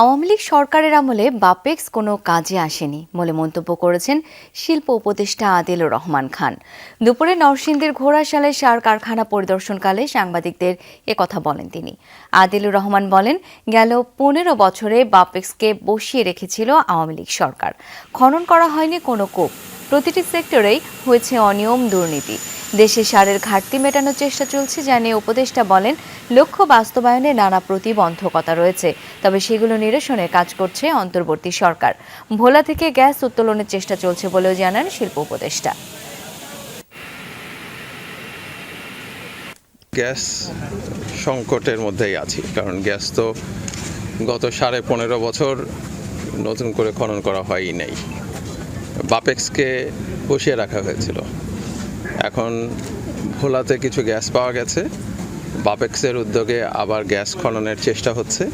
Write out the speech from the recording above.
আওয়ামী লীগ সরকারের আমলে বাপেক্স কোনো কাজে আসেনি বলে মন্তব্য করেছেন শিল্প উপদেষ্টা আদিলুর রহমান খান। দুপুরে নরসিংদীর ঘোড়াশালে সার কারখানা পরিদর্শনকালে সাংবাদিকদের একথা বলেন তিনি। আদিলুর রহমান বলেন, গেল পনেরো বছরে বাপেক্সকে বসিয়ে রেখেছিল আওয়ামী লীগ সরকার। খনন করা হয়নি কোনো কূপ। প্রতিটি সেক্টরেই হয়েছে অনিয়ম, দুর্নীতি। দেশে সারের ঘাটতি মেটানোর চেষ্টা চলছে জানিয়ে উপদেষ্টা বলেন, লক্ষ্য বাস্তবায়নে নানা প্রতিবন্ধকতা রয়েছে। তবে সেগুলো নিরসনে কাজ করছে অন্তর্বর্তী সরকার। ভোলা থেকে গ্যাস উত্তোলনের চেষ্টা চলছে বলেও জানান শিল্প উপদেষ্টা। গ্যাস সংকটের মধ্যেই আছি, কারণ গ্যাস তো গত সাড়ে পনেরো বছর নতুন করে খনন করা হয়ই নাই। বাপেক্সকে বসিয়ে রাখা হয়েছিল। এখন ভোলাতে কিছু গ্যাস পাওয়া গেছে। বাপেক্সের উদ্যোগে আবার গ্যাস খননের চেষ্টা হচ্ছে।